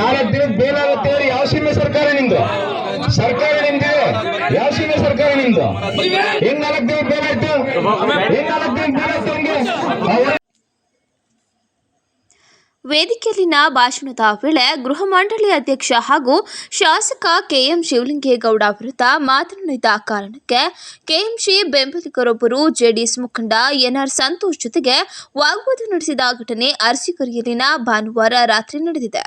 ನಾಲ್ಕು ದಿನದ ಬೇಲಾಗುತ್ತೆ ಹೇಳಿ ಯಾವ ಸೀಮೆ ಸರ್ಕಾರ ನಿಮ್ದು? ಸರ್ಕಾರ ನಿಮ್ದಿದೆ ಯಾವ ಸೀಮೆ ಸರ್ಕಾರ ನಿಮ್ದು? ಹೆಂಗ್ ನಾಲ್ಕು ದಿನ ಬೇಲಾಯ್ತು? ಹೆಂಗ್ ನಾಲ್ಕು ದಿನ ಬೇಲಾಯ್ತು ಹಂಗೆ? ವೇದಿಕೆಯಲ್ಲಿನ ಭಾಷಣದ ವೇಳೆ ಗೃಹ ಮಂಡಳಿ ಅಧ್ಯಕ್ಷ ಹಾಗೂ ಶಾಸಕ ಕೆಎಂ ಶಿವಲಿಂಗೇಗೌಡ ವಿರುದ್ಧ ಮಾತನಾಡಿದ ಕಾರಣಕ್ಕೆ ಕೆಎಂಸಿ ಬೆಂಬಲಿಗರೊಬ್ಬರು ಜೆಡಿಎಸ್ ಮುಖಂಡ ಎನ್ಆರ್ ಸಂತೋಷ್ ಜೊತೆಗೆ ವಾಗ್ವಾದ ನಡೆಸಿದ ಘಟನೆ ಅರಸೀಕೆರೆಯಲ್ಲಿನ ಭಾನುವಾರ ರಾತ್ರಿ ನಡೆದಿದೆ.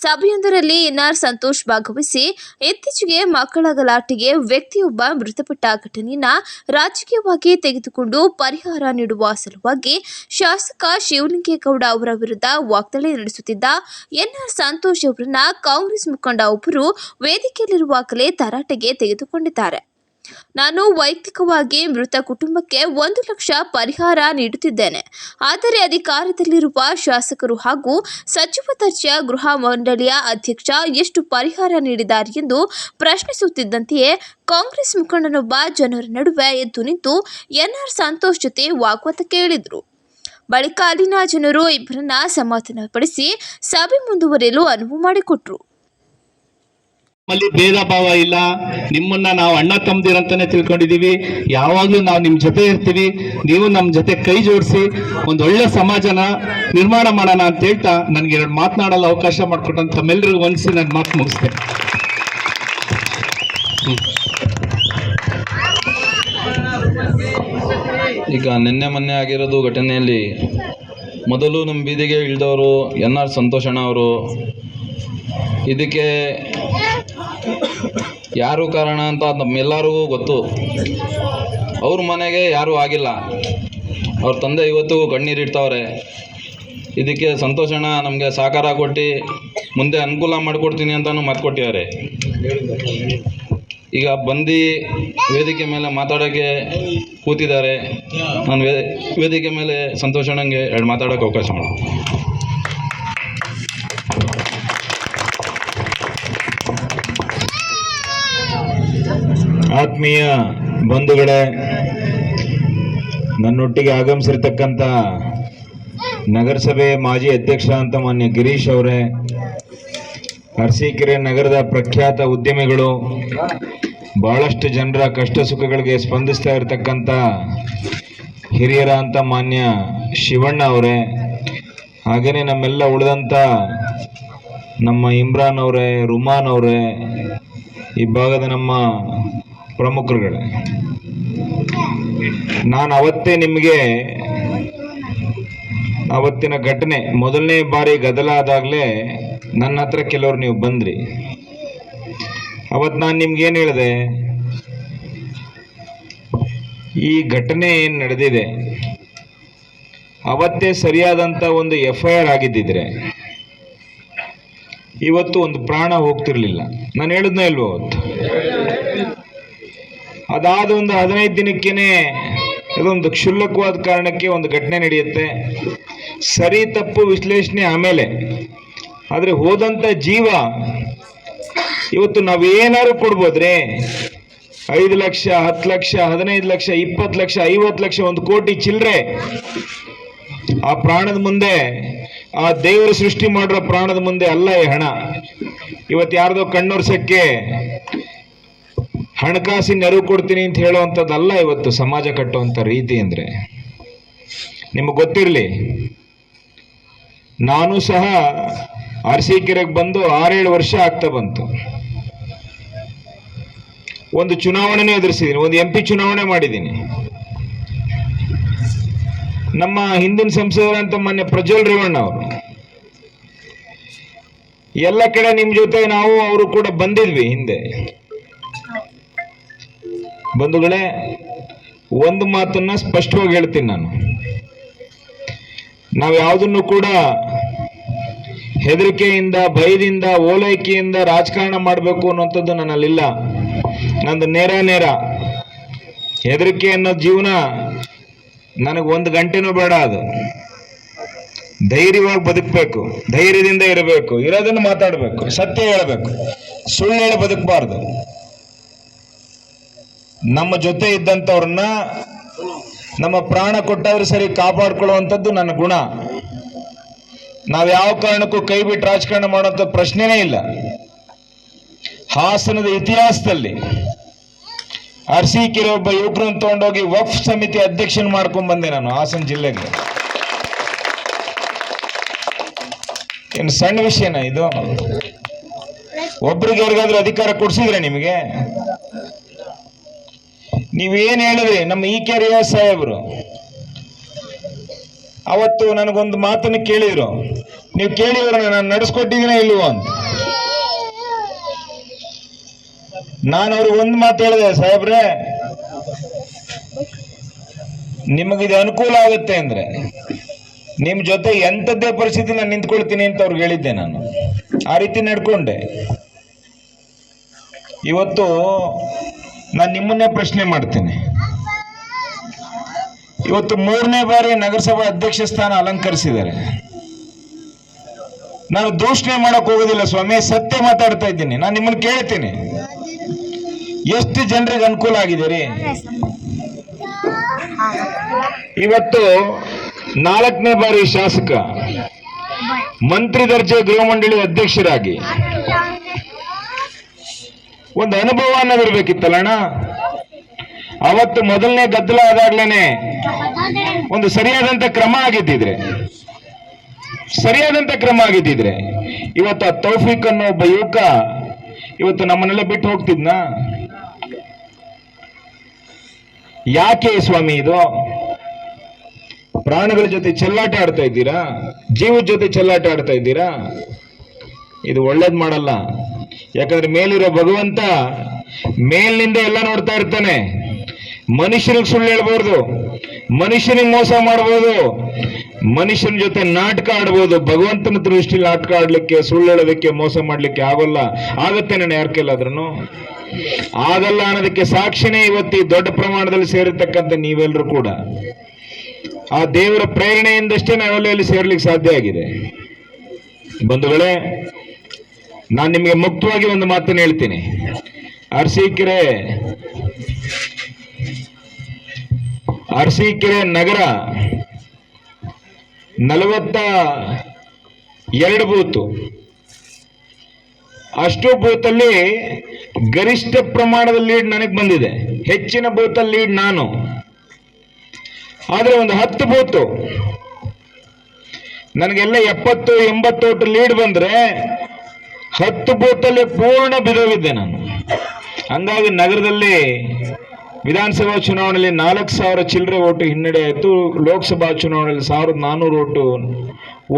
ಸಭೆಯೊಂದರಲ್ಲಿ ಎನ್ಆರ್ ಸಂತೋಷ್ ಭಾಗವಹಿಸಿ, ಇತ್ತೀಚೆಗೆ ಮಕ್ಕಳ ಗಲಾಟೆಗೆ ವ್ಯಕ್ತಿಯೊಬ್ಬ ಮೃತಪಟ್ಟ ಘಟನೆಯನ್ನ ರಾಜಕೀಯವಾಗಿ ತೆಗೆದುಕೊಂಡು ಪರಿಹಾರ ನೀಡುವ ಸಲುವಾಗಿ ಶಾಸಕ ಶಿವಲಿಂಗೇಗೌಡ ಅವರ ವಿರುದ್ಧ ವಾಗ್ದಾಳಿ ನಡೆಸುತ್ತಿದ್ದ ಎನ್ಆರ್ ಸಂತೋಷ್ ಅವರನ್ನ ಕಾಂಗ್ರೆಸ್ ಮುಖಂಡ ಒಬ್ಬರು ವೇದಿಕೆಯಲ್ಲಿರುವಾಗಲೇ ತರಾಟೆಗೆ ತೆಗೆದುಕೊಂಡಿದ್ದಾರೆ. ನಾನು ವೈಯಕ್ತಿಕವಾಗಿ ಮೃತ ಕುಟುಂಬಕ್ಕೆ ಒಂದು ಲಕ್ಷ ಪರಿಹಾರ ನೀಡುತ್ತಿದ್ದೇನೆ. ಆದರೆ ಅಧಿಕಾರದಲ್ಲಿರುವ ಶಾಸಕರು ಹಾಗೂ ಸಚಿವ ದರ್ಜೆಯ ಗೃಹ ಮಂಡಳಿಯ ಅಧ್ಯಕ್ಷ ಎಷ್ಟು ಪರಿಹಾರ ನೀಡಿದ್ದಾರೆ ಎಂದು ಪ್ರಶ್ನಿಸುತ್ತಿದ್ದಂತೆಯೇ ಕಾಂಗ್ರೆಸ್ ಮುಖಂಡನೊಬ್ಬ ಜನರ ನಡುವೆ ಎದ್ದು ನಿಂತು ಎನ್ಆರ್ ಸಂತೋಷ್ ಜೊತೆ ವಾಗ್ವಾದಕ್ಕೆ ಕೇಳಿದರು. ಬಳಿಕ ಅಲ್ಲಿನ ಜನರು ಇಬ್ಬರನ್ನ ಸಮಾಧಾನಪಡಿಸಿ ಸಭೆ ಮುಂದುವರಿಯಲು ಅನುವು ಮಾಡಿಕೊಟ್ರು. ನಮ್ಮಲ್ಲಿ ಭೇದ ಭಾವ ಇಲ್ಲ. ನಿಮ್ಮನ್ನ ನಾವು ಅಣ್ಣ ತಮ್ಮದಿರಂತಾನೆ ತಿಳ್ಕೊಂಡಿದ್ದೀವಿ ಯಾವಾಗಲೂ ನಾವು ನಿಮ್ಮ ಜೊತೆ ಇರ್ತೀವಿ. ನೀವು ನಮ್ಮ ಜೊತೆ ಕೈ ಜೋಡಿಸಿ ಒಂದು ಒಳ್ಳೆ ಸಮಾಜನ ನಿರ್ಮಾಣ ಮಾಡೋಣ ಅಂತ ಹೇಳ್ತಾ ನನಗೆ ಎರಡು ಮಾತನಾಡಲು ಅವಕಾಶ ಮಾಡಿಕೊಟ್ಟಂತ ತಮ್ಮೆಲ್ಲರಿಗೂ ಒಂದ್ಸಿ ನನ್ನ ಮಾತು ಮುಗಿಸ್ತೇನೆ. ಈಗ ನಿನ್ನೆ ಮೊನ್ನೆ ಆಗಿರೋದು ಘಟನೆಯಲ್ಲಿ ಮೊದಲು ನಮ್ಮ ಬೀದಿಗೆ ಇಳಿದವರು ಎನ್ ಆರ್ ಸಂತೋಷಣ್ಣ ಅವರು. ಇದಕ್ಕೆ ಯಾರು ಕಾರಣ ಅಂತ ನಮ್ಮೆಲ್ಲರಿಗೂ ಗೊತ್ತು. ಅವ್ರ ಮನೆಗೆ ಯಾರೂ ಆಗಿಲ್ಲ. ಅವ್ರ ತಂದೆ ಇವತ್ತು ಕಣ್ಣೀರಿಡ್ತಾವ್ರೆ ಇದಕ್ಕೆ ಸಂತೋಷಣ ನಮಗೆ ಸಹಕಾರ ಕೊಟ್ಟು ಮುಂದೆ ಅನುಕೂಲ ಮಾಡಿಕೊಡ್ತೀನಿ ಅಂತಲೂ ಮಾತು ಕೊಟ್ಟಿದ್ದಾರೆ. ಈಗ ಬಂದು ವೇದಿಕೆ ಮೇಲೆ ಮಾತಾಡೋಕ್ಕೆ ಕೂತಿದ್ದಾರೆ. ನಾನು ವೇದಿಕೆ ಮೇಲೆ ಸಂತೋಷಣಂಗೆ ಎರಡು ಮಾತಾಡೋಕ್ಕೆ ಅವಕಾಶ ಮಾಡಿ. ಆತ್ಮೀಯ ಬಂಧುಗಳೇ, ನನ್ನೊಟ್ಟಿಗೆ ಆಗಮಿಸಿರ್ತಕ್ಕಂಥ ನಗರಸಭೆ ಮಾಜಿ ಅಧ್ಯಕ್ಷ ಅಂತ ಮಾನ್ಯ ಗಿರೀಶ್ ಅವರೇ, ಅರಸೀಕೆರೆ ನಗರದ ಪ್ರಖ್ಯಾತ ಉದ್ಯಮಿಗಳು, ಬಹಳಷ್ಟು ಜನರ ಕಷ್ಟ ಸುಖಗಳಿಗೆ ಸ್ಪಂದಿಸ್ತಾ ಇರತಕ್ಕಂಥ ಹಿರಿಯರ ಅಂತ ಮಾನ್ಯ ಶಿವಣ್ಣ ಅವರೇ ಹಾಗೆಯೇ ನಮ್ಮೆಲ್ಲ ಉಳಿದಂಥ ನಮ್ಮ ಇಮ್ರಾನ್ ಅವರೇ, ರುಮಾನ್ ಅವರೇ, ಈ ಭಾಗದ ನಮ್ಮ ಪ್ರಮುಖರುಗಳೇ. ನಾನು ಅವತ್ತೇ ನಿಮಗೆ ಅವತ್ತಿನ ಘಟನೆ, ಮೊದಲನೇ ಬಾರಿ ಗದಲ ಆದಾಗಲೇ ನನ್ನ ಹತ್ರ ಕೆಲವರು ನೀವು ಬಂದ್ರಿ. ಅವತ್ತು ನಾನು ನಿಮ್ಗೇನು ಹೇಳಿದೆ? ಈ ಘಟನೆ ಏನು ನಡೆದಿದೆ? ಅವತ್ತೇ ಸರಿಯಾದಂಥ ಒಂದು ಎಫ್ ಐ ಆರ್ ಆಗಿದ್ದಿದ್ರೆ ಇವತ್ತು ಒಂದು ಪ್ರಾಣ ಹೋಗ್ತಿರ್ಲಿಲ್ಲ. ನಾನು ಹೇಳಿದ್ನ ಇಲ್ವೋ ಅವತ್ತು? ಅದಾದ ಒಂದು ಹದಿನೈದು ದಿನಕ್ಕೇನೆ ಇದೊಂದು ಕ್ಷುಲ್ಲಕವಾದ ಕಾರಣಕ್ಕೆ ಒಂದು ಘಟನೆ ನಡೆಯುತ್ತೆ. ಸರಿ ತಪ್ಪು ವಿಶ್ಲೇಷಣೆ ಆಮೇಲೆ. ಆದರೆ ಹೋದಂಥ ಜೀವ ಇವತ್ತು ನಾವೇನಾದ್ರು ಕೊಡ್ಬೋದ್ರೆ? ಐದು ಲಕ್ಷ, ಹತ್ತು ಲಕ್ಷ, ಹದಿನೈದು ಲಕ್ಷ, ಇಪ್ಪತ್ತು ಲಕ್ಷ, ಐವತ್ತು ಲಕ್ಷ, ಒಂದು ಕೋಟಿ ಚಿಲ್ಲರೆ ಆ ಪ್ರಾಣದ ಮುಂದೆ, ಆ ದೇವರು ಸೃಷ್ಟಿ ಮಾಡಿರೋ ಪ್ರಾಣದ ಮುಂದೆ ಅಲ್ಲ ಈ ಹಣ. ಇವತ್ತು ಯಾರ್ದೋ ಕಣ್ಣೊರ್ಸಕ್ಕೆ ಹಣಕಾಸಿನ ನೆರವು ಕೊಡ್ತೀನಿ ಅಂತ ಹೇಳುವಂಥದ್ದಲ್ಲ ಇವತ್ತು ಸಮಾಜ ಕಟ್ಟುವಂಥ ರೀತಿ ಅಂದರೆ. ನಿಮಗೆ ಗೊತ್ತಿರಲಿ, ನಾನು ಸಹ ಅರಸೀಕೆರೆಗೆ ಬಂದು ಆರೇಳು ವರ್ಷ ಆಗ್ತಾ ಬಂತು. ಒಂದು ಚುನಾವಣೆನೂ ಎದುರಿಸಿದ್ದೀನಿ, ಒಂದು ಎಂ ಚುನಾವಣೆ ಮಾಡಿದ್ದೀನಿ. ನಮ್ಮ ಹಿಂದಿನ ಸಂಸದರಂತ ಮೊನ್ನೆ ಪ್ರಜ್ವಲ್ ರೇವಣ್ಣ ಅವರು. ಎಲ್ಲ ಕಡೆ ನಿಮ್ಮ ಜೊತೆ ನಾವು, ಅವರು ಕೂಡ ಬಂದಿದ್ವಿ ಹಿಂದೆ. ಬಂಧುಗಳೇ, ಒಂದು ಮಾತನ್ನ ಸ್ಪಷ್ಟವಾಗಿ ಹೇಳ್ತೀನಿ ನಾನು. ನಾವು ಯಾವುದನ್ನು ಕೂಡ ಹೆದರಿಕೆಯಿಂದ, ಭಯದಿಂದ, ಓಲೈಕೆಯಿಂದ ರಾಜಕಾರಣ ಮಾಡಬೇಕು ಅನ್ನುವಂಥದ್ದು ನನ್ನಲ್ಲಿಲ್ಲ. ನಂದು ನೇರ ನೇರ. ಹೆದರಿಕೆ ಅನ್ನೋ ಜೀವನ ನನಗೆ ಒಂದು ಗಂಟೆನೂ ಬೇಡ ಅದು. ಧೈರ್ಯವಾಗಿ ಬದುಕಬೇಕು, ಧೈರ್ಯದಿಂದ ಇರಬೇಕು, ಇರೋದನ್ನು ಮಾತಾಡಬೇಕು, ಸತ್ಯ ಹೇಳಬೇಕು, ಸುಳ್ಳು ಹೇಳಿ ಬದುಕಬಾರ್ದು. ನಮ್ಮ ಜೊತೆ ಇದ್ದಂಥವ್ರನ್ನ ನಮ್ಮ ಪ್ರಾಣ ಕೊಟ್ಟಾದ್ರೂ ಸರಿ ಕಾಪಾಡ್ಕೊಳ್ಳುವಂಥದ್ದು ನನ್ನ ಗುಣ. ನಾವು ಯಾವ ಕಾರಣಕ್ಕೂ ಕೈ ಬಿಟ್ಟು ರಾಜಕಾರಣ ಮಾಡುವಂಥ ಪ್ರಶ್ನೆನೇ ಇಲ್ಲ. ಹಾಸನದ ಇತಿಹಾಸದಲ್ಲಿ ಅರಸೀಕೆರೆ ಒಬ್ಬ ಯುವಕರನ್ನು ತಗೊಂಡೋಗಿ ವಫ್ ಸಮಿತಿ ಅಧ್ಯಕ್ಷನ ಮಾಡ್ಕೊಂಡ್ ಬಂದೆ ನಾನು ಹಾಸನ ಜಿಲ್ಲೆಗೆ. ಏನು ಸಣ್ಣ ವಿಷಯನ ಇದು? ಒಬ್ರಿಗೆ ಯಾರಿಗಾದ್ರೂ ಅಧಿಕಾರ ಕೊಡ್ಸಿದ್ರೆ ನಿಮಗೆ? ನೀವೇನ್ ಹೇಳಿದ್ರಿ? ನಮ್ಮ ಈ ಕೆರೆಯ ಸಾಹೇಬರು. ಅವತ್ತು ನನಗೊಂದು ಮಾತನ್ನು ಕೇಳಿದ್ರು. ನೀವು ಕೇಳಿದ್ರ ನಾನು ನಡೆಸ್ಕೊಟ್ಟಿದ್ದೀನ ಇಲ್ವೋ ಅಂತ. ನಾನು ಅವ್ರಿಗೆ ಒಂದು ಮಾತು ಹೇಳಿದೆ, ಸಾಹೇಬ್ರೆ, ನಿಮಗಿದು ಅನುಕೂಲ ಆಗುತ್ತೆ ಅಂದ್ರೆ, ನಿಮ್ಮ ಜೊತೆ ಎಂಥದ್ದೇ ಪರಿಸ್ಥಿತಿ ನಾನು ನಿಂತ್ಕೊಳ್ತೀನಿ ಅಂತ ಅವ್ರಿಗೆ ಹೇಳಿದ್ದೆ ನಾನು. ಆ ರೀತಿ ನಡ್ಕೊಂಡೆ. ಇವತ್ತು ನಾನು ನಿಮ್ಮನ್ನೇ ಪ್ರಶ್ನೆ ಮಾಡ್ತೇನೆ. ಇವತ್ತು ಮೂರನೇ ಬಾರಿ ನಗರಸಭಾ ಅಧ್ಯಕ್ಷ ಸ್ಥಾನ ಅಲಂಕರಿಸಿದ್ದಾರೆ. ನಾನು ದೂಷಣೆ ಮಾಡಕ್ ಹೋಗೋದಿಲ್ಲ ಸ್ವಾಮಿ, ಸತ್ಯ ಮಾತಾಡ್ತಾ ಇದ್ದೀನಿ. ನಾನು ನಿಮ್ಮನ್ನ ಕೇಳ್ತೀನಿ. ಎಷ್ಟು ಜನರಿಗೆ ಅನುಕೂಲ ಆಗಿದೆ ರೀ ಇವತ್ತು ನಾಲ್ಕನೇ ಬಾರಿ ಶಾಸಕ, ಮಂತ್ರಿ ದರ್ಜೆ ಗೃಹ ಮಂಡಳಿ ಅಧ್ಯಕ್ಷರಾಗಿ ಒಂದು ಅನುಭವ ಅನ್ನೋದಿರ್ಬೇಕಿತ್ತಲ್ಲ ಅಣ್ಣ? ಅವತ್ತು ಮೊದಲನೇ ಗದ್ದಲ ಆದಾಗ್ಲೇನೆ ಒಂದು ಸರಿಯಾದಂತ ಕ್ರಮ ಆಗಿದ್ದಿದ್ರೆ. ಸರಿಯಾದಂತ ಕ್ರಮ ಆಗಿದ್ದಿದ್ರೆ. ಇವತ್ತು ಆ ತೌಫೀಕ್ ಅನ್ನೋ ಒಬ್ಬ ಯುವಕ ಇವತ್ತು ನಮ್ಮನ್ನೆಲ್ಲ ಬಿಟ್ಟು ಹೋಗ್ತಿದ್ನಾ? ಯಾಕೆ ಸ್ವಾಮಿ ಇದು? ಪ್ರಾಣಿಗಳ ಜೊತೆ ಚೆಲ್ಲಾಟ ಆಡ್ತಾ ಇದ್ದೀರಾ? ಜೀವದ ಜೊತೆ ಚೆಲ್ಲಾಟ ಆಡ್ತಾ ಇದ್ದೀರಾ? ಇದು ಒಳ್ಳೇದ್ ಮಾಡಲ್ಲ. ಯಾಕಂದ್ರೆ ಮೇಲಿರೋ ಭಗವಂತ ಮೇಲಿನಿಂದ ಎಲ್ಲ ನೋಡ್ತಾ ಇರ್ತಾನೆ. ಮನುಷ್ಯನಿಗೆ ಸುಳ್ಳು ಹೇಳ್ಬಾರ್ದು. ಮನುಷ್ಯನಿಗೆ ಮೋಸ ಮಾಡ್ಬೋದು. ಮನುಷ್ಯನ ಜೊತೆ ನಾಟಕ ಆಡ್ಬೋದು. ಭಗವಂತನ ದೃಷ್ಟಿಲಿ ನಾಟಕ ಆಡ್ಲಿಕ್ಕೆ, ಸುಳ್ಳು ಹೇಳೋದಕ್ಕೆ, ಮೋಸ ಮಾಡ್ಲಿಕ್ಕೆ ಆಗೋಲ್ಲ. ಆಗತ್ತೆ ನಾನು ಯಾರ ಕೈಲಾದ್ರೂ ಆಗಲ್ಲ ಅನ್ನೋದಕ್ಕೆ ಸಾಕ್ಷಿನೇ ಇವತ್ತು ದೊಡ್ಡ ಪ್ರಮಾಣದಲ್ಲಿ ಸೇರಿರ್ತಕ್ಕಂಥ ನೀವೆಲ್ಲರೂ ಕೂಡ. ಆ ದೇವರ ಪ್ರೇರಣೆಯಿಂದಷ್ಟೇ ನಾವೆಲ್ಲ ಇಲ್ಲಿ ಸೇರ್ಲಿಕ್ಕೆ ಸಾಧ್ಯ ಆಗಿದೆ. ಬಂಧುಗಳೇ ನಾನು ನಿಮಗೆ ಮುಕ್ತವಾಗಿ ಒಂದು ಮಾತನ್ನು ಹೇಳ್ತೀನಿ. ಅರಸೀಕೆರೆ ಅರಸೀಕೆರೆ ನಗರ ನಲವತ್ತ ಎರಡು ಬೂತು. ಅಷ್ಟು ಬೂತಲ್ಲಿ ಗರಿಷ್ಠ ಪ್ರಮಾಣದ ಲೀಡ್ ನನಗೆ ಬಂದಿದೆ. ಹೆಚ್ಚಿನ ಬೂತಲ್ಲಿ ಲೀಡ್ ನಾನು. ಆದರೆ ಒಂದು ಹತ್ತು ಬೂತು. ನನಗೆಲ್ಲ ಎಪ್ಪತ್ತು, ಎಂಬತ್ತು ಲೀಡ್ ಬಂದ್ರೆ ಬೂತಲ್ಲಿ ಪೂರ್ಣ ಬಿದೋಗಿದ್ದೆ ನಾನು. ಹಂಗಾಗಿ ನಗರದಲ್ಲಿ ವಿಧಾನಸಭಾ ಚುನಾವಣೆಯಲ್ಲಿ ನಾಲ್ಕು ಸಾವಿರ ಚಿಲ್ಲರೆ ಓಟು ಹಿನ್ನಡೆ ಆಯಿತು. ಲೋಕಸಭಾ ಚುನಾವಣೆಯಲ್ಲಿ ಸಾವಿರದ ನಾನ್ನೂರು ಓಟು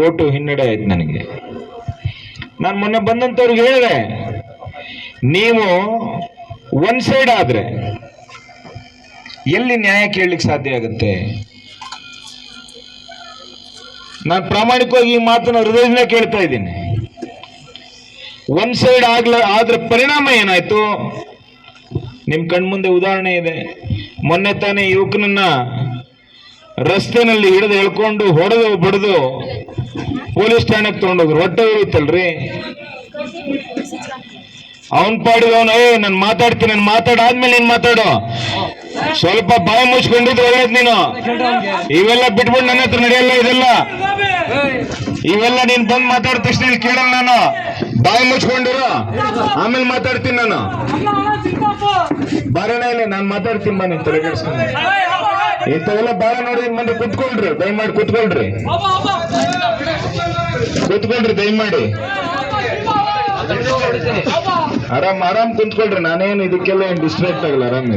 ಓಟು ಹಿನ್ನಡೆ ಆಯ್ತು ನನಗೆ. ನಾನು ಮೊನ್ನೆ ಬಂದಂಥವ್ರಿಗೆ ಹೇಳಿದೆ, ನೀವು ಒನ್ ಸೈಡ್ ಆದರೆ ಎಲ್ಲಿ ನ್ಯಾಯ ಕೇಳಲಿಕ್ಕೆ ಸಾಧ್ಯ ಆಗುತ್ತೆ? ನಾನು ಪ್ರಾಮಾಣಿಕವಾಗಿ ಈ ಮಾತನ್ನು ಹೃದಯದಿಂದ ಕೇಳ್ತಾ ಇದ್ದೀನಿ. ಒನ್ ಸೈಡ್ ಆಗ್ಲ, ಆದ್ರ ಪರಿಣಾಮ ಏನಾಯ್ತು? ನಿಮ್ ಕಣ್ಮುಂದೆ ಉದಾಹರಣೆ ಇದೆ. ಮೊನ್ನೆ ತಾನೇ ಯುವಕನನ್ನ ರಸ್ತೆನಲ್ಲಿ ಹಿಡಿದು ಎಳ್ಕೊಂಡು ಹೊಡೆದು ಬಡಿದು ಪೊಲೀಸ್ ಠಾಣೆಗೆ ತಗೊಂಡೋಗ್ರು ಹೊಟ್ಟೆ ಉರಿತಲ್ರಿ? ಅವನ್ ಪಾಡಿದ ಅವನು ಏ, ನಾನು ಮಾತಾಡ್ತೀನಿ, ನಾನು ಮಾತಾಡಾದ್ಮೇಲೆ ನೀನ್ ಮಾತಾಡು. ಸ್ವಲ್ಪ ಬಾಯಿ ಮುಚ್ಕೊಂಡಿದ್ರೆ ಒಳ್ಳೇದ್ ನೀನು. ಇವೆಲ್ಲ ಬಿಟ್ಬಿಟ್ಟು ನನ್ನ ಹತ್ರ ನಡೆಯಲ್ಲ ಇದೆಲ್ಲ. ಇವೆಲ್ಲ ನೀನ್ ಬಂದ್ ಮಾತಾಡಿದ ತಕ್ಷಣ ಕೇಳಲ್ಲ ನಾನು. ಬಾಯಿ ಮುಚ್ಕೊಂಡಿರು, ಆಮೇಲೆ ಮಾತಾಡ್ತೀನಿ ನಾನು. ಬಾರಣ ಇಲ್ಲ ನಾನು ಮಾತಾಡ್ತೀನಿ ಬನ್ನಿ, ತಲೆ ಕೆಡಿಸ್ಕೊಂಡು. ಇಂಥವೆಲ್ಲ ಬಾಳ ನೋಡಿ ಮಂದಿ ಕುತ್ಕೊಳ್ರಿ, ದಯಮಾಡಿ ಕುತ್ಕೊಳ್ರಿ. ಕುತ್ಕೊಳ್ರಿ, ದಯಮಾಡಿ. ಆರಾಮ್ ಆರಾಮ್ ಕುಂತ್ಕೊಳ್ರಿ. ನಾನೇನು ಇದಕ್ಕೆಲ್ಲ ಏನ್ ಡಿಸ್ಟ್ರಾಕ್ಟ್ ಆಗಲ್ಲ, ಆರಾಮ್.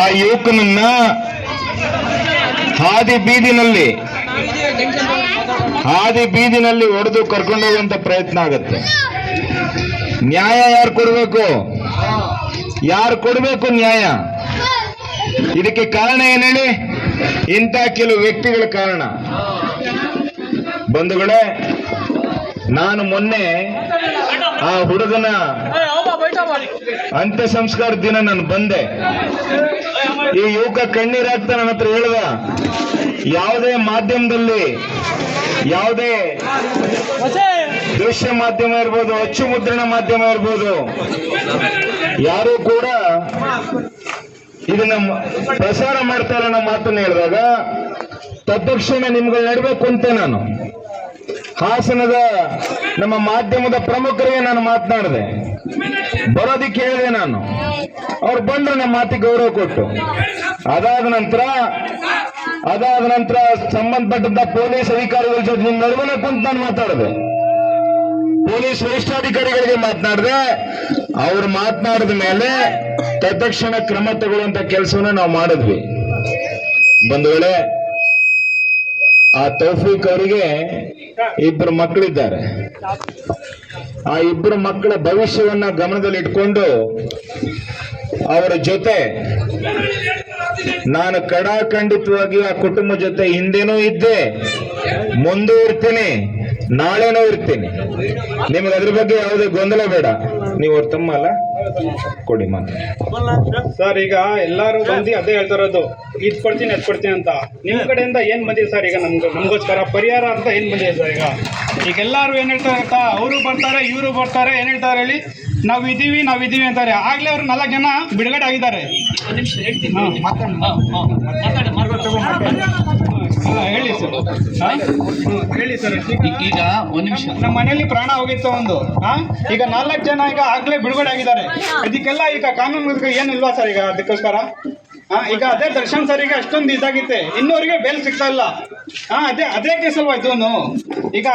ಆ ಯುವಕನನ್ನ ಹಾದಿ ಬೀದಿನಲ್ಲಿ ಹಾದಿ ಬೀದಿನಲ್ಲಿ ಹೊಡೆದು ಕರ್ಕೊಂಡೋಗುವಂತ ಪ್ರಯತ್ನ ಆಗತ್ತೆ. ನ್ಯಾಯ ಯಾರು ಕೊಡ್ಬೇಕು? ಯಾರು ಕೊಡ್ಬೇಕು ನ್ಯಾಯ? ಇದಕ್ಕೆ ಕಾರಣ ಏನ್ ಹೇಳಿ? ಇಂಥ ಕೆಲವು ವ್ಯಕ್ತಿಗಳ ಕಾರಣ. ಬಂಧುಗಳೇ, ನಾನು ಮೊನ್ನೆ ಆ ಹುಡುಗನ ಅಂತ್ಯ ಸಂಸ್ಕಾರ ದಿನ ನಾನು ಬಂದೆ. ಈ ಯುವಕ ಕಣ್ಣೀರಾಗ್ತ ನನ್ನ ಹತ್ರ ಹೇಳ್ದ ಯಾವುದೇ ಮಾಧ್ಯಮದಲ್ಲಿ ಯಾವುದೇ ದೃಶ್ಯ ಮಾಧ್ಯಮ ಇರ್ಬೋದು ಅಚ್ಚು ಮುದ್ರಣ ಮಾಧ್ಯಮ ಇರ್ಬೋದು ಯಾರು ಕೂಡ ಇದನ್ನ ಪ್ರಸಾರ ಮಾಡ್ತಾರೆ ನಮ್ಮ ಮಾತನ್ನ ಹೇಳಿದಾಗ ತತ್ಕ್ಷಣ ನಿಮ್ಗಳು ನಡ್ಬೇಕು ಅಂತ ನಾನು. ಹಾಸನದ ನಮ್ಮ ಮಾಧ್ಯಮದ ಪ್ರಮುಖರಿಗೆ ನಾನು ಮಾತನಾಡಿದೆ. ಬರೋದಿಕ್ಕೆ ಹೇಳಿದೆ ನಾನು. ಅವ್ರು ಬಂದ್ರೆ ನಮ್ಮ ಮಾತಿಗೆ ಗೌರವ ಕೊಟ್ಟು. ಅದಾದ ನಂತರ ಅದಾದ ನಂತರ ಸಂಬಂಧಪಟ್ಟಂತ ಪೊಲೀಸ್ ಅಧಿಕಾರಿಗಳ ಜೊತೆ ನಿಮ್ಮ ನಡುವನ ಕುಂತ ನಾನು ಮಾತಾಡಿದೆ. ಪೊಲೀಸ್ ವರಿಷ್ಠಾಧಿಕಾರಿಗಳಿಗೆ ಮಾತನಾಡಿದೆ. ಅವ್ರು ಮಾತನಾಡಿದ ಮೇಲೆ ತತ್ಕ್ಷಣ ಕ್ರಮ ತಗೊಳ್ಳುವಂತ ಕೆಲಸವನ್ನ ನಾವು ಮಾಡಿದ್ವಿ. ಬಂಧುಗಳೇ ಆ ತೌಫೀಕ್ ಅವರಿಗೆ ಇಬ್ಬರು ಮಕ್ಕಳಿದ್ದಾರೆ ಆ ಇಬ್ಬರು ಮಕ್ಕಳ ಭವಿಷ್ಯವನ್ನ ಗಮನದಲ್ಲಿ ಇಟ್ಕೊಂಡು ಅವರ ಜೊತೆ ನಾನು ಕಡಾಖಂಡಿತವಾಗಿ ಆ ಕುಟುಂಬ ಜೊತೆ ಹಿಂದೆನೂ ಇದ್ದೆ, ಮುಂದೆ ಇರ್ತೀನಿ. ನಾಳೆನೂ ಇರ್ತೀನಿ. ನಿಮಗೆ ಅದ್ರ ಬಗ್ಗೆ ಯಾವುದೇ ಗೊಂದಲ ಬೇಡ. ನೀವು ಅವ್ರ ತಮ್ಮ ಅಲ್ಲ? ಕೊಡಿ ಮಾತು. ಸರ್ ಈಗ ಎಲ್ಲರೂ ಬಂದು ಅದೇ ಹೇಳ್ತಾ ಇರೋದು. ಇದ್ ಕೊಡ್ತೀನಿ ಅದ್ ಕೊಡ್ತೀನಿ ಅಂತ. ನಿಮ್ ಕಡೆಯಿಂದ ಏನ್ ಬಂದಿದೆ ಸರ್ ಈಗ ನಮ್ಗೆ ನಮಗೋಸ್ಕರ ಪರಿಹಾರ ಅಂತ ಏನ್ ಬಂದಿದೆ ಸರ್ ಈಗ? ಈಗ ಎಲ್ಲರೂ ಏನ್ ಹೇಳ್ತಾರೆ ಗೊತ್ತಾ ಅವರು ಬರ್ತಾರೆ ಇವರು ಬರ್ತಾರೆ ಏನ್ ಹೇಳ್ತಾರೆ ಹೇಳಿ? ನಾವ್ ಇದೀವಿ ನಾವ್ ಇದೀವಿ ಅಂತಾರೆ. ಆಗ್ಲೇ ಅವ್ರು ನಾಲ್ಕು ಜನ ಬಿಡುಗಡೆ ಆಗಿದ್ದಾರೆ. ಈಗ ಒಂದ್ ನಿಮಿಷ. ನಮ್ಮ ಮನೆಯಲ್ಲಿ ಪ್ರಾಣ ಹೋಗಿತ್ತು ಒಂದು. ಈಗ ನಾಲ್ಕು ಜನ ಈಗ ಆಗ್ಲೇ ಬಿಡುಗಡೆ ಆಗಿದ್ದಾರೆ ಇದಕ್ಕೆಲ್ಲ ಈಗ ಕಾನೂನು ಏನಿಲ್ವಾ ಸರ್ ಈಗ ಅದಕ್ಕೋಸ್ಕರ? ಹಾ ಈಗ ಅದೇ ದರ್ಶನ್ ಸರ್ ಈಗ ಅಷ್ಟೊಂದು ಇದಾಗಿತ್ತೆ. ಇನ್ನೂರಿಗೆ ಬೇಲ್ ಸಿಗ್ತಾ ಇಲ್ಲ. ಹಾ ಅದೇ ಅದೇ ಕೇಸಲ್ವಾ ಇದೂನು ಈಗ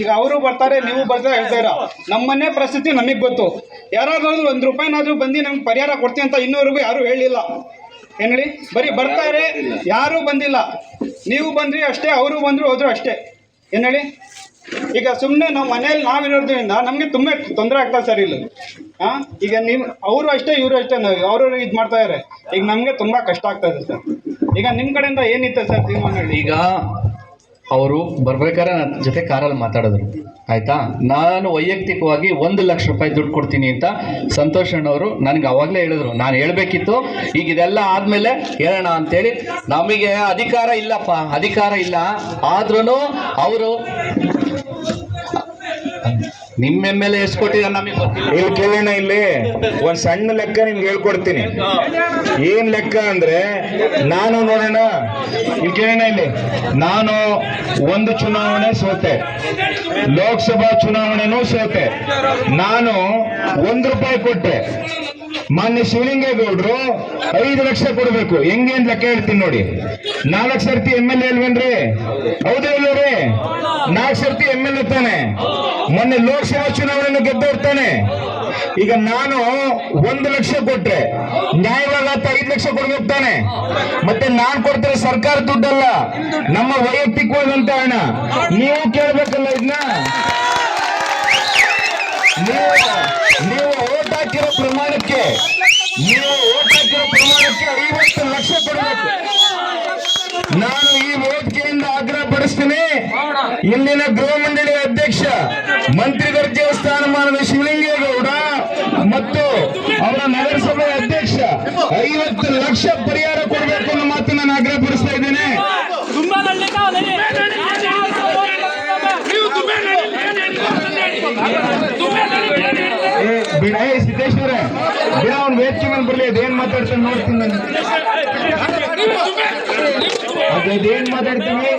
ಈಗ ಅವರು ಬರ್ತಾರೆ, ನೀವು ಬರ್ತಾರೆ ಹೇಳ್ತೀರಾ ನಮ್ಮನೆ ಪರಿಸ್ಥಿತಿ ನಮಗ್ ಗೊತ್ತು. ಯಾರಾದ್ರೂ ಒಂದು ರೂಪಾಯಿನಾದ್ರೂ ಬಂದು ನಮ್ಗೆ ಪರಿಹಾರ ಕೊಡ್ತೀನಿ ಅಂತ ಇನ್ನೂರಿಗೂ ಯಾರು ಹೇಳಿಲ್ಲ. ಏನ್ ಹೇಳಿ? ಬರೀ ಬರ್ತಾರೆ, ಯಾರೂ ಬಂದಿಲ್ಲ. ನೀವು ಬಂದ್ರಿ ಅಷ್ಟೇ, ಅವರು ಬಂದ್ರು, ಹೋದ್ರು ಅಷ್ಟೇ. ಏನು ಹೇಳಿ? ಈಗ ಸುಮ್ಮನೆ ನಾವು ಮನೇಲಿ ನಾವಿರೋದ್ರಿಂದ ನಮಗೆ ತುಂಬ ತೊಂದರೆ ಆಗ್ತದೆ ಸರ್ ಇಲ್ಲಿ. ಹಾಂ ಈಗ ನೀವು ಅವರು ಅಷ್ಟೇ, ಇವರು ಅಷ್ಟೇ ನಾವು ಅವರು ಇದು ಮಾಡ್ತಾ ಇದ್ದಾರೆ ಈಗ ನಮಗೆ ತುಂಬ ಕಷ್ಟ ಆಗ್ತಾ ಇದೆ ಸರ್. ಈಗ ನಿಮ್ಮ ಕಡೆಯಿಂದ ಏನಿತ್ತು ಸರ್ ತೀರ್ಮಾನ ಹೇಳಿ ಈಗ ಅವರು ಬರ್ಬೇಕಾದ್ರೆ ನನ್ನ ಜೊತೆ ಕಾರಲ್ಲಿ ಮಾತಾಡಿದ್ರು. ಆಯ್ತಾ? ನಾನು ವೈಯಕ್ತಿಕವಾಗಿ ಒಂದು ಲಕ್ಷ ರೂಪಾಯಿ ದುಡ್ಡು ಕೊಡ್ತೀನಿ ಅಂತ ಸಂತೋಷ್ ಅಣ್ಣವರು ನನಗೆ ಅವಾಗಲೇ ಹೇಳಿದ್ರು. ನಾನು ಹೇಳಬೇಕಿತ್ತು. ಈಗ ಇದೆಲ್ಲ ಆದಮೇಲೆ ಹೇಳೋಣ ಅಂತೇಳಿ ನಮಗೆ ಅಧಿಕಾರ ಇಲ್ಲಪ್ಪ. ಅಧಿಕಾರ ಇಲ್ಲ. ಆದ್ರೂ ಅವರು ನಿಮ್ಮ ಎಂ ಎಲ್ ಎಷ್ಟು ಕೊಟ್ಟಿದ್ದಾರೆ ನಮಗೆ ಇಲ್ಲಿ ಕೇಳೋಣ ಇಲ್ಲಿ ಒಂದ್ ಸಣ್ಣ ಲೆಕ್ಕ ನಿಮ್ಗೆ ಹೇಳ್ಕೊಡ್ತೀನಿ. ಏನ್ ಲೆಕ್ಕ ಅಂದ್ರೆ, ನಾನು ನೋಡೋಣ ಇಲ್ಲಿ ಕೇಳೋಣ ಇಲ್ಲಿ. ನಾನು ಒಂದು ಚುನಾವಣೆ ಸೋತೆ. ಲೋಕಸಭಾ ಚುನಾವಣೆನೂ ಸೋತೆ. ನಾನು ಒಂದು ರೂಪಾಯಿ ಕೊಟ್ಟೆ. ಮಾನ್ಯ ಶಿವಲಿಂಗೇಗೌಡರು ಐದು ಲಕ್ಷ ಕೊಡಬೇಕು. ಹೆಂಗೆ ಅಂತ ಲೆಕ್ಕ ಹೇಳ್ತೀನಿ ನೋಡಿ. ನಾಲ್ಕು ಸರ್ತಿ ಎಂ ಎಲ್ ಎ ಅಲ್ವೇನ್ರಿ? ಹೌದೇ ಇಲ್ಲವ್ರಿ ನಾಲ್ಕು ಸರ್ತಿ ಎಂ ಎಲ್ ಎ ತಾನೆ. ಮೊನ್ನೆ ಲೋಕಸಭಾ ಚುನಾವಣೆಯನ್ನು ಗೆದ್ದೋರ್ತಾನೆ ತಾನೆ. ಈಗ ನಾನು ಒಂದು ಲಕ್ಷ ಕೊಟ್ರೆ ನ್ಯಾಯವಾಗತ್ತ ಐದು ಲಕ್ಷ ಕೊಡ್ಬೇಕು ತಾನೆ. ಮತ್ತೆ ನಾನ್ ಕೊಡ್ತಾರೆ ಸರ್ಕಾರ ದುಡ್ಡಲ್ಲ. ನಮ್ಮ ವೈಯಕ್ತಿಕವಾದಂತ ಹಣ. ನೀವು ಕೇಳ್ಬೇಕಲ್ಲ ಇದನ್ನ ನೀವು ನೀವು ಓಟ್ ಹಾಕಿರೋ ಪ್ರಮಾಣಕ್ಕೆ ಪ್ರಮಾಣಕ್ಕೆ ನಾನು ಈ ಓದಿಕೆಯಿಂದ ಆಗ್ರಹ ಪಡಿಸ್ತೀನಿ. ಇಲ್ಲಿನ ಗೃಹ ಮಂಡಳಿ ಅಧ್ಯಕ್ಷ ಮಂತ್ರಿ ದರ್ಜೆ ಸ್ಥಾನಮಾನದ ಶಿವಲಿಂಗೇಗೌಡ ಮತ್ತು ಅವರ ನಗರಸಭೆ ಅಧ್ಯಕ್ಷ, ಐವತ್ತು ಲಕ್ಷ ಪರಿಹಾರ ಅವ್ನ ವೇದಿಕೆ ಮೇಲೆ ಬರಲಿ, ಅದೇನ್ ಮಾತಾಡ್ತಾನೆ ನೋಡ್ತೀನಿ ನಾನು. ಅದೇ ಅದೇನ್ ಮಾತಾಡ್ತೀನಿ?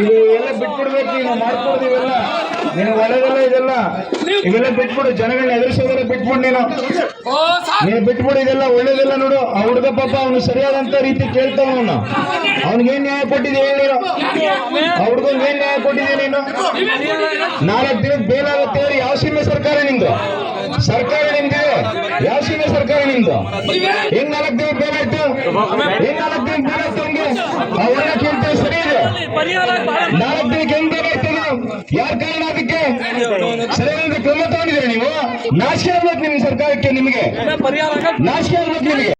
ಇದು ಎಲ್ಲ ಬಿಟ್ಬಿಡ್ಬೇಕು ನೀನು ಮಾಡ್ಕೊಡ್ದು ಇವೆಲ್ಲ. ನೀನು ಒಳಗೆಲ್ಲ ಇದೆಲ್ಲ. ಇವೆಲ್ಲ ಬಿಟ್ಬಿಡು, ಜನಗಳನ್ನ ಎದುರಿಸೋದೆಲ್ಲ ಬಿಟ್ಬಿಡು ನೀನು. ನೀನು ಬಿಟ್ಬಿಡು ಇದೆಲ್ಲ, ಒಳ್ಳೇದೆಲ್ಲ ನೋಡು. ಆ ಹುಡುಗ ಪಾಪ ಅವನು ಸರಿಯಾದಂತ ರೀತಿ ಕೇಳ್ತಾವ ಅವನು. ಅವ್ನಿಗೇನ್ ನ್ಯಾಯ ಕೊಟ್ಟಿದೆ ಹೇಳಿರೋ ಆ ಹುಡುಗನ್ಗೆ ಏನ್ ನ್ಯಾಯ ಕೊಟ್ಟಿದೆ ನೀನು? ನಾಲ್ಕು ದಿನಕ್ಕೆ ಬೇಲಾಗುತ್ತೆ ಯಾವ ಸಿಮ್ಮೆ ಸರ್ಕಾರ ನಿಂದು? ಸರ್ಕಾರ ನಿಮ್ದು ಸೀಮೆ ಸರ್ಕಾರ ನಿಮ್ದು ಹೆಂಗ್ ನಾಲ್ಕು ದಿನ ಬೇಲಾಯ್ತು ಹೆಂಗ್ ನಾಲ್ಕು ದಿನ ಬೇಲಾಯ್ತು ಹಂಗೆ ಅವನ್ನ ಕೇಳ್ತೇವೆ ಸರಿ ಇದೆ. ನಾಲ್ಕು ದಿನಕ್ಕೆ ಹೆಂಗ್ ಬೇಲಾಯ್ತು ಯಾರ ಕಾರಣ ಅದಕ್ಕೆ? ಸರಿಯಾದ ಕ್ರಮ ತಗೊಂಡಿದ್ರೆ ನೀವು? ನಾಚಿಕೆ ಆಗ್ಬೇಕು ನಿಮ್ ಸರ್ಕಾರಕ್ಕೆ ನಿಮಗೆ. ನಾಚಿಕೆ ಆಗ್ಬೇಕು ನಿಮಗೆ.